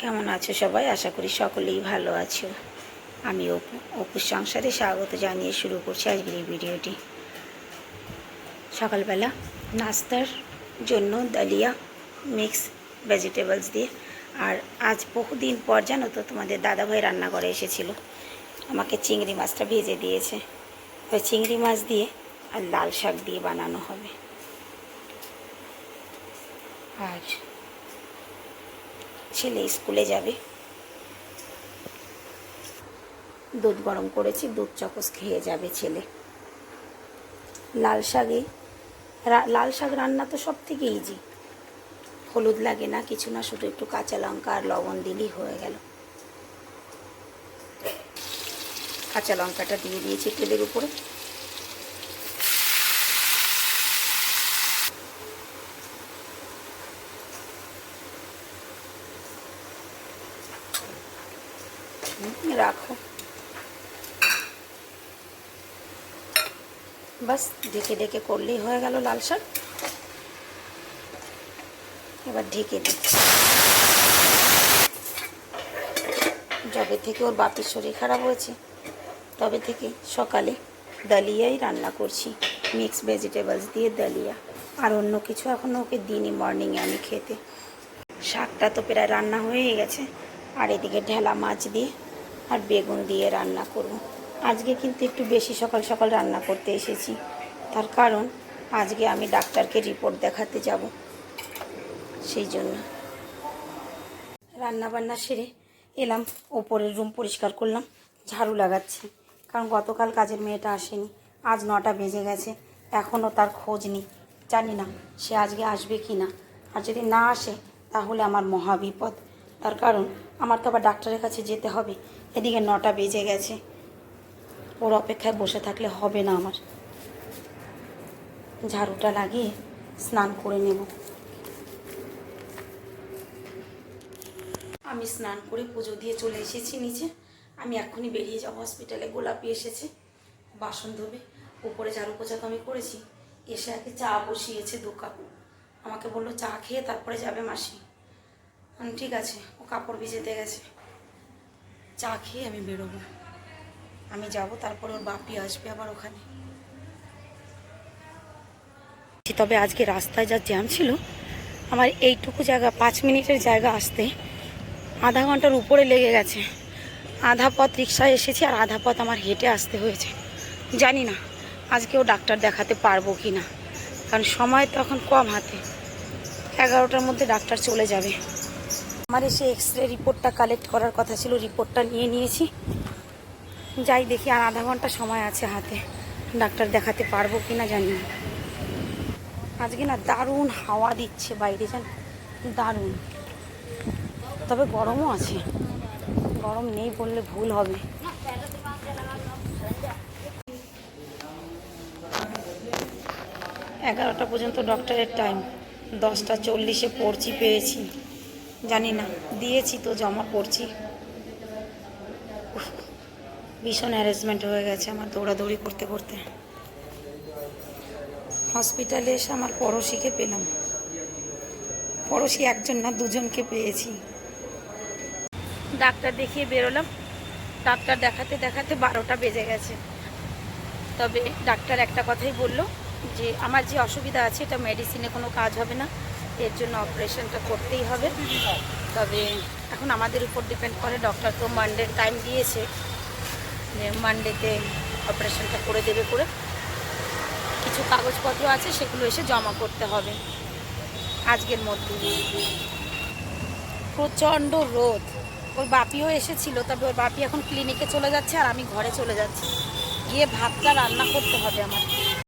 কেমন আছো সবাই? আশা করি সকলেই ভালো আছো। আমি অপু, অপুর সংসারে স্বাগত জানিয়ে শুরু করছি আজকের এই ভিডিওটি। সকালবেলা নাস্তার জন্য দালিয়া, মিক্স ভেজিটেবলস দিয়ে, আর আজ বহুদিন পর জানো তো তোমাদের দাদাভাই রান্না করে এসেছিল। আমাকে চিংড়ি মাছটা ভেজে দিয়েছে। ওই চিংড়ি মাছ দিয়ে আর লাল শাক দিয়ে বানানো হবে। আর ছেলে স্কুলে যাবে। দুধ গরম করেছি, দুধ চকস খেয়ে যাবে ছেলে। লাল শাকে লাল শাক রান্না তো সব থেকে ইজি হলুদ লাগে না, কিছু না, শুধু একটু কাঁচা লঙ্কা আর লবণ দিলেই হয়ে গেল। কাঁচা লঙ্কাটা দিয়ে দিয়েছি তেলের উপরে। রাখো বাস ঢেকে ঢেকে করলেই হয়ে গেল লাল শাক এবার ঢেকে দিই যবে থেকে ওর বাপির শরীর খারাপ হয়েছে তবে থেকে সকালে দালিয়াই রান্না করছি। মিক্স ভেজিটেবলস দিয়ে দালিয়া। আর অন্য কিছু এখনও ওকে দিইনি মর্নিংয়ে আমি খেতে। শাকটা তো প্রায় রান্না হয়েই গেছে। আর এদিকে ঢেলা মাছ দিয়ে আর বেগুন দিয়ে রান্না করব। আজকে কিন্তু একটু বেশি সকাল সকাল রান্না করতে এসেছি। তার কারণ আজকে আমি ডাক্তারকে রিপোর্ট দেখাতে যাব। সেই জন্য রান্না বান্না সেরে এলাম, ওপরের রুম পরিষ্কার করলাম, ঝাড়ু লাগাচ্ছি। কারণ গতকাল কাজের মেয়েটা আসেনি, আজ নটা বেজে গেছে এখনও তার খোঁজ নেই। জানি না সে আজকে আসবে কি না। আর যদি না আসে, তাহলে আমার মহাবিপদ তার কারণ আমার তো আবার ডাক্তারের কাছে যেতে হবে। এদিকে নটা বেজে গেছে। ওর অপেক্ষায় বসে থাকলে হবে না আমার। ঝাড়ুটা লাগিয়ে স্নান করে নেব। আমি স্নান করে পুজো দিয়ে চলে এসেছি নিচে। আমি এক্ষুনি বেরিয়ে যাব হসপিটালে। গোলাপি এসেছে। বাসন ধোবে। উপরে ঝাড়ু পোছা তো আমি করেছি। এসে আগে চা বসিয়েছে দু কাপ। আমাকে বলল, চা খেয়ে তারপরে যাবে মাসি। ঠিক আছে। ও কাপড় ভিজেতে গেছে। চা খেয়ে আমি বেরোবো। আমি যাব, তারপরে ওর বাপি আসবে আবার ওখানে। তবে আজকে রাস্তায় যা জ্যাম ছিল, আমার এইটুকু জায়গা, পাঁচ মিনিটের জায়গা আসতে আধা ঘণ্টার উপরে লেগে গেছে। আধা পথ রিক্সায় এসেছি আর আধা পথ আমার হেঁটে আসতে হয়েছে। জানি না আজকেও ডাক্তার দেখাতে পারব কি না। কারণ সময় তখন কম হাতে। এগারোটার মধ্যে ডাক্তার চলে যাবে। আমার এসে এক্স রে রিপোর্টটা কালেক্ট করার কথা ছিল রিপোর্টটা নিয়ে নিয়েছি। যাই দেখি আর আধা ঘণ্টা সময় আছে হাতে। ডাক্তার দেখাতে পারব কি না। জানি আজকে না দারুণ হাওয়া দিচ্ছে বাইরে যান দারুণ। তবে গরমও আছে। গরম নেই বললে ভুল হবে। এগারোটা পর্যন্ত ডক্টরের টাইম দশটা চল্লিশে পড়ছি, পেয়েছি। জানি না। দিয়েছি তো, জমা পড়ছি ভীষণ অ্যারেঞ্জমেন্ট হয়ে গেছে আমার দৌড়াদৌড়ি করতে করতে। হসপিটালে এসে আমার পড়োশিকে পেলাম। পড়োশি একজন না, দুজনকে পেয়েছি। ডাক্তার দেখিয়ে বেরোলাম। ডাক্তার দেখাতে দেখাতে বারোটা বেজে গেছে। তবে ডাক্তার একটা কথাই বলল যে, আমার যে অসুবিধা আছে, এটা মেডিসিনে কোনো কাজ হবে না। এর জন্য অপারেশনটা করতেই হবে। তবে এখন আমাদের উপর ডিপেন্ড করে, ডক্টর তো মানডে টাইম দিয়েছে। যে মানডেতে অপারেশনটা করে দেবে করে। কিছু কাগজপত্র আছে, সেগুলো এসে জমা করতে হবে। আজকের মধ্যে। প্রচণ্ড রোদ। ওর বাপিও এসেছিল, তবে ওর বাপি এখন ক্লিনিকে চলে যাচ্ছে আর আমি ঘরে চলে যাচ্ছি। গিয়ে ভাতটা রান্না করতে হবে আমার